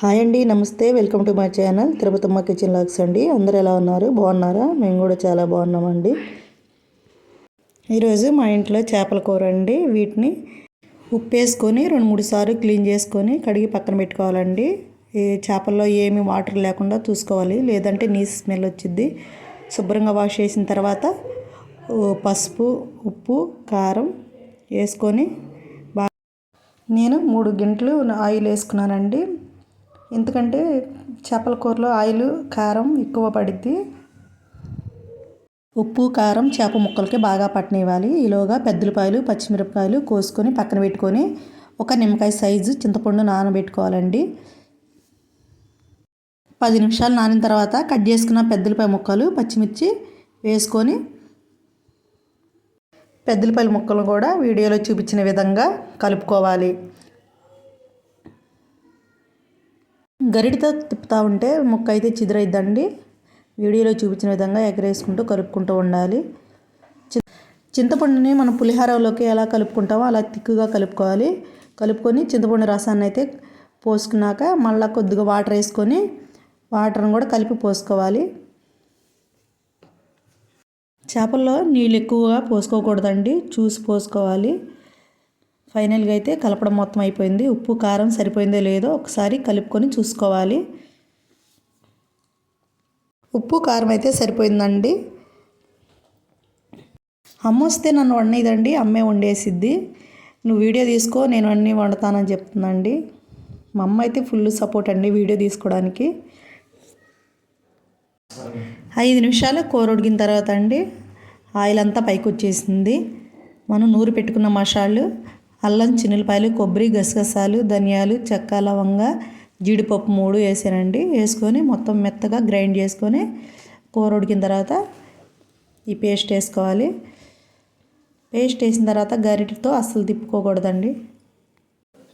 Hi అండి నమస్తే. Welcome to my channel Tirupathamma kitchen lakhs అండి. అందరు ఎలా ఉన్నారు? బాగున్నారా? మేము కూడా చాలా బాగున్నామండి. ఈరోజు మా ఇంట్లో చేపల కూర అండి. వీటిని ఉప్పు వేసుకొని రెండు మూడు సార్లు క్లీన్ చేసుకొని కడిగి పక్కన పెట్టుకోవాలండి. ఈ చేపల్లో ఏమి వాటర్ లేకుండా చూసుకోవాలి. లేదంటే నీసు స్మెల్ వచ్చింది శుభ్రంగా వాష్ చేసిన తర్వాత పసుపు ఉప్పు కారం వేసుకొని బాగా నేను మూడు గంటలు ఆయిల్ వేసుకున్నానండి. ఎందుకంటే చేపల కూరలో ఆయిల్ కారం ఎక్కువ పడిద్ది. ఉప్పు కారం చేప ముక్కలకి బాగా పట్టనివ్వాలి. ఈలోగా పెద్దలపాయలు పచ్చిమిరపకాయలు కోసుకొని పక్కన పెట్టుకొని ఒక నిమ్మకాయ సైజు చింతపండు నానబెట్టుకోవాలండి. పది నిమిషాలు నానిన తర్వాత కట్ చేసుకున్న పెద్దలపాయ ముక్కలు పచ్చిమిర్చి వేసుకొని పెద్దలపాయల ముక్కలు కూడా వీడియోలో చూపించిన విధంగా కలుపుకోవాలి. గరిటితో తిప్పుతూ ఉంటే ముక్క అయితే చిదిరైద్దండి. వీడియోలో చూపించిన విధంగా ఎగరేసుకుంటూ కలుపుకుంటూ ఉండాలి. చింతపండుని మనం పులిహారలోకి ఎలా కలుపుకుంటామో అలా తిక్కుగా కలుపుకోవాలి. కలుపుకొని చింతపండు రసాన్ని అయితే పోసుకున్నాక మళ్ళీ కొద్దిగా వాటర్ వేసుకొని వాటర్ని కూడా కలిపి పోసుకోవాలి. చేపల్లో నీళ్ళు ఎక్కువగా పోసుకోకూడదండి. చూసి పోసుకోవాలి. ఫైనల్గా అయితే కలపడం మొత్తం అయిపోయింది. ఉప్పు కారం సరిపోయిందో లేదో ఒకసారి కలుపుకొని చూసుకోవాలి. ఉప్పు కారం అయితే సరిపోయిందండి. అమ్మ వస్తే నన్ను వండేదండి అమ్మే వండేసిద్ది. నువ్వు వీడియో తీసుకో నేను అన్నీ వండుతానని చెప్తుందండి. మా అమ్మ అయితే ఫుల్ సపోర్ట్ అండి వీడియో తీసుకోవడానికి. ఐదు నిమిషాలు కూర ఉడికిన తర్వాత అండి ఆయిల్ అంతా పైకి వచ్చేసింది మనం నూరు పెట్టుకున్న మసాలు అల్లం చిన్నులపాయలు కొబ్బరి గసగసాలు ధనియాలు చెక్క లవంగ జీడిపప్పు మూడు వేసానండి. వేసుకొని మొత్తం మెత్తగా గ్రైండ్ చేసుకొని కూర ఉడికిన తర్వాత ఈ పేస్ట్ వేసుకోవాలి. పేస్ట్ వేసిన తర్వాత గరిటతో అస్సలు తిప్పుకోకూడదండి.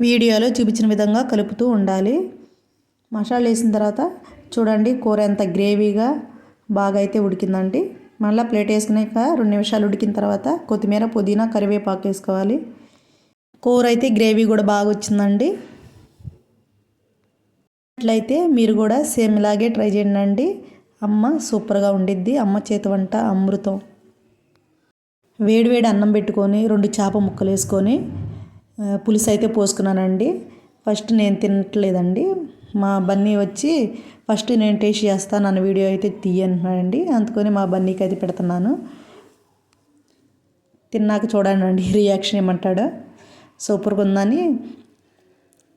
వీడియోలో చూపించిన విధంగా కలుపుతూ ఉండాలి. మసాలా వేసిన తర్వాత చూడండి కూర ఎంత గ్రేవీగా బాగా అయితే ఉడికిందండి. మళ్ళీ ప్లేట్ వేసుకున్నాక రెండు నిమిషాలు ఉడికిన తర్వాత కొత్తిమీర పుదీనా కరివేపాకు వేసుకోవాలి. కూర అయితే గ్రేవీ కూడా బాగా వచ్చిందండి అట్లయితే మీరు కూడా సేమ్ ఇలాగే ట్రై చేయండి అమ్మ సూపర్గా ఉండిద్ది. అమ్మ చేతి వంట అమృతం. వేడివేడి అన్నం పెట్టుకొని రెండు చేప ముక్కలు వేసుకొని పులుసు అయితే పోసుకున్నానండి. ఫస్ట్ నేను తినట్లేదండి. మా బన్నీ వచ్చి ఫస్ట్ నేను టేస్ట్ చేస్తాను అన్న వీడియో అయితే తీయన్నాడండి అందుకని మా బన్నీకి అయితే పెడుతున్నాను. తిన్నాక చూడండి రియాక్షన్ ఏమంటాడో. సూపర్గా ఉందని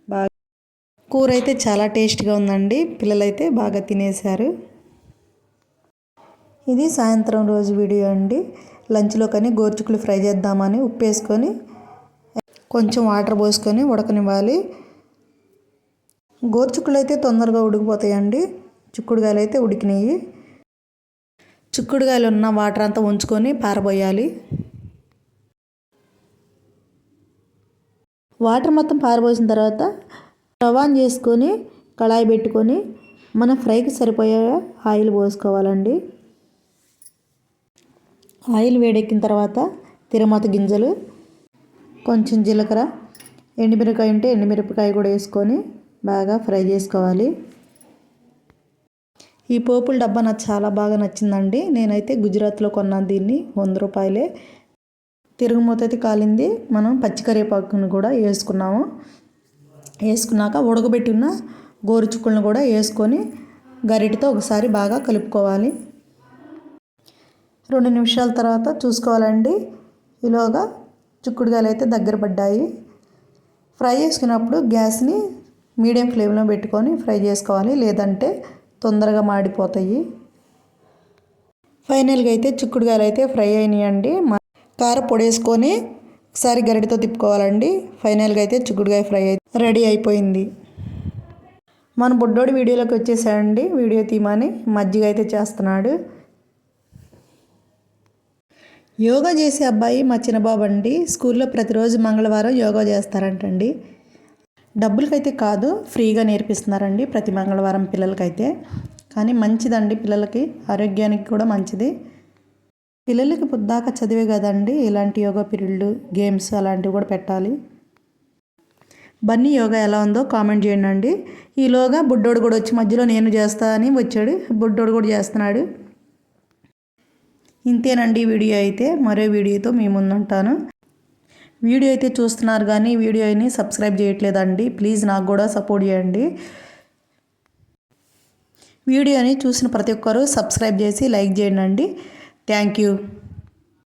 బాగా కూర అయితే చాలా టేస్ట్గా ఉందండి. పిల్లలైతే బాగా తినేశారు. ఇది సాయంత్రం రోజు వీడియో అండి. లంచ్లో కానీ గోర్చుకులు ఫ్రై చేద్దామని ఉప్పు వేసుకొని కొంచెం వాటర్ పోసుకొని ఉడకనివ్వాలి. గోర్చుకులు అయితే తొందరగా ఉడికిపోతాయండి. చిక్కుడుగాయలు అయితే ఉడికినాయి. చిక్కుడుగాయలు ఉన్న వాటర్ అంతా ఉంచుకొని పారబోయాలి. వాటర్ మొత్తం పారబోసిన తర్వాత స్టవ్ ఆన్ చేసుకొని కళాయి పెట్టుకొని మన ఫ్రైకి సరిపోయే ఆయిల్ పోసుకోవాలండి. ఆయిల్ వేడెక్కిన తర్వాత తిరుమత గింజలు కొంచెం జీలకర్ర ఎండుమిరపకాయ ఉంటే ఎండుమిరపకాయ కూడా వేసుకొని బాగా ఫ్రై చేసుకోవాలి. ఈ పోపుల డబ్బా నాకు చాలా బాగా నచ్చిందండి. నేనైతే గుజరాత్లో కొన్నాను దీన్ని వంద రూపాయలే. తిరుగుమూతది కాలింది. మనం పచ్చికరివేపాకును కూడా వేసుకున్నాము. వేసుకున్నాక ఉడకబెట్టి ఉన్న గోరుచుక్కులను కూడా వేసుకొని గరిటితో ఒకసారి బాగా కలుపుకోవాలి. రెండు నిమిషాల తర్వాత చూసుకోవాలండి. ఈలోగా చిక్కుడుకాయలు అయితే దగ్గర పడ్డాయి. ఫ్రై చేసుకున్నప్పుడు గ్యాస్ని మీడియం ఫ్లేమ్లో పెట్టుకొని ఫ్రై చేసుకోవాలి. లేదంటే తొందరగా మాడిపోతాయి. ఫైనల్గా అయితే చిక్కుడుగాయలు అయితే ఫ్రై అయినాయండి. కార పొడేసుకొని ఒకసారి గరిటతో తిప్పుకోవాలండి. ఫైనల్గా అయితే చిక్కుడుగాయ ఫ్రై అయితే రెడీ అయిపోయింది. మన బుడ్డోడి వీడియోలోకి వచ్చేసాడండి వీడియో తీమని మజ్జిగ అయితే చేస్తున్నాడు. యోగా చేసే అబ్బాయి మా చిన్నబాబు అండి. స్కూల్లో ప్రతిరోజు మంగళవారం యోగా చేస్తారంటండి. డబ్బులకైతే కాదు ఫ్రీగా నేర్పిస్తున్నారండి ప్రతి మంగళవారం పిల్లలకైతే. కానీ మంచిదండి పిల్లలకి. ఆరోగ్యానికి కూడా మంచిది. పిల్లలకి పొద్దాక చదివే కదండి ఇలాంటి యోగా పీరియడ్లు గేమ్స్ అలాంటివి కూడా పెట్టాలి. బన్నీ యోగా ఎలా ఉందో కామెంట్ చేయండి ఈలోగా బుడ్డోడు కూడా వచ్చి మధ్యలో నేను చేస్తా అని వచ్చాడు. బుడ్డోడు కూడా చేస్తున్నాడు. ఇంతేనండి వీడియో అయితే. మరో వీడియోతో మీ ముందుంటాను. వీడియో అయితే చూస్తున్నారు కానీ వీడియోని సబ్స్క్రైబ్ చేయట్లేదండి. ప్లీజ్ నాకు కూడా సపోర్ట్ చేయండి. వీడియోని చూసిన ప్రతి ఒక్కరూ సబ్స్క్రైబ్ చేసి లైక్ చేయండి தேங்க்யூ